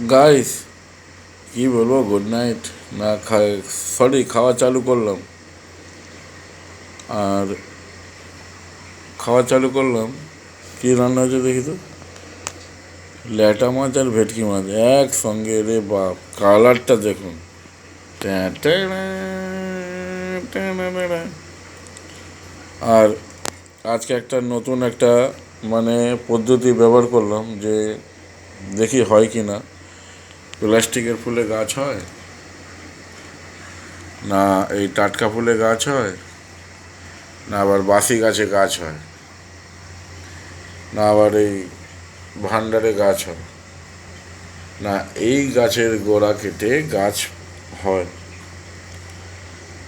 Guys কি বলব? Good night না খাই সরি খাওয়া চালু করলাম। আর খাওয়া চালু করলাম। কি রান্না হচ্ছে দেখি তো? ল্যাটা মাছ আর ভেটকি মাছ একসঙ্গে। রে বাপ, কালারটা দেখুন। আর আজকে একটা নতুন একটা মানে পদ্ধতি ব্যবহার করলাম যে দেখি হয় কি না। প্লাস্টিকের ফুলে গাছ হয়? না, এই টাটকা ফুলে গাছ হয়? না, আবার বাসি গাছে গাছ হয়? না, আবার এই ভান্ডারে গাছ হয়? না, এই গাছের গোড়া কেটে গাছ হয়?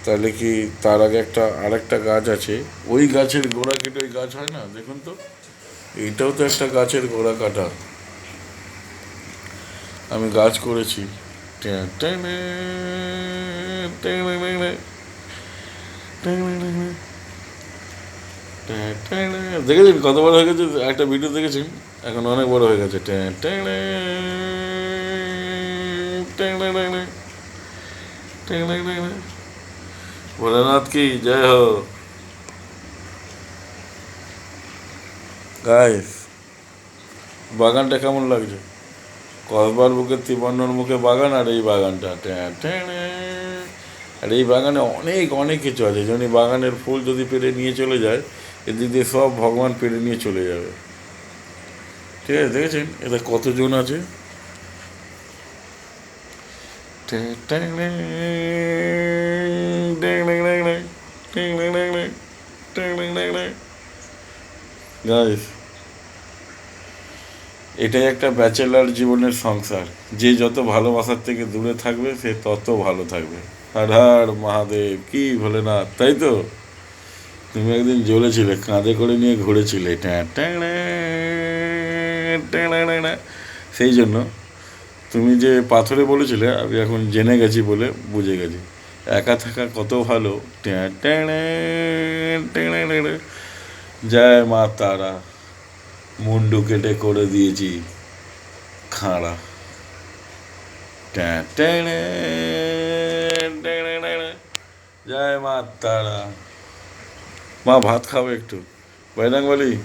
তাহলে কি তার আগে একটা আরেকটা গাছ আছে? ওই গাছের গোড়া কেটে ওই গাছ হয় না? দেখুন তো। এইটাও তো একটা গাছের গোড়া কাটা। আমি গাছ করেছি দেখেছেন কত বড় হয়ে গেছে একটা ভিডিও দেখেছি এখন অনেক বড় হয়ে গেছে ভোলেনাথ কি জয় হো গাইস বাগানটা কেমন লাগছে কসবার বুকে ত্রিবর্ণর মুখে বাগান আর এই বাগানটা। আর এই বাগানে অনেক অনেক কিছু আছে যেমন বাগানের ফুল যদি পেরে নিয়ে চলে যায় এদিক দিয়ে সব ভগবান পেরে নিয়ে চলে যাবে ঠিক আছে দেখেছেন এটা কতজন আছে ট্যাঁ, এটাই একটা ব্যাচেলার জীবনের সংসার যে যত ভালোবাসার থেকে দূরে থাকবে সে তত ভালো থাকবে হার মহাদেব কি ভোলেনাথ তাই তো তুমি একদিন জ্বলেছিলে কাঁধে করে নিয়ে ঘুরেছিলে। সেই জন্য তুমি যে পাথরে বলেছিলে আমি এখন জেনে গেছি বলে বুঝে গেছি একা থাকা কত ভালো। জয় মা তারা মুন্ডু কেটে করে দিয়েছি। খাড়া। জয় মা তারা। মা ভাত খাবে একটু। বলি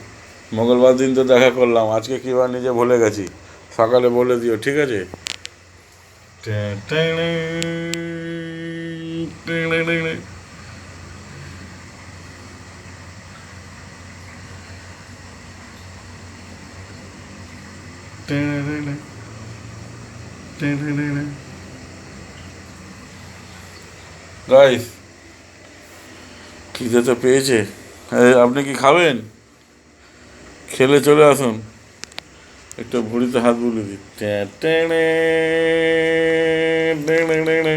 মঙ্গলবার দিন তো দেখা করলাম। আজকে কি বার নিজে ভুলে গেছি। সকালে বলে দিও ঠিক আছে? ট্যাঁ, ট্যাঁ, ট্যাঁ, গাইস খিদে তো পেয়েছে। আপনি কি খাবেন? খেলে চলে আসুন। একটা ভুড়িতে হাত বুলে দিই। টেনে টেনে টেনে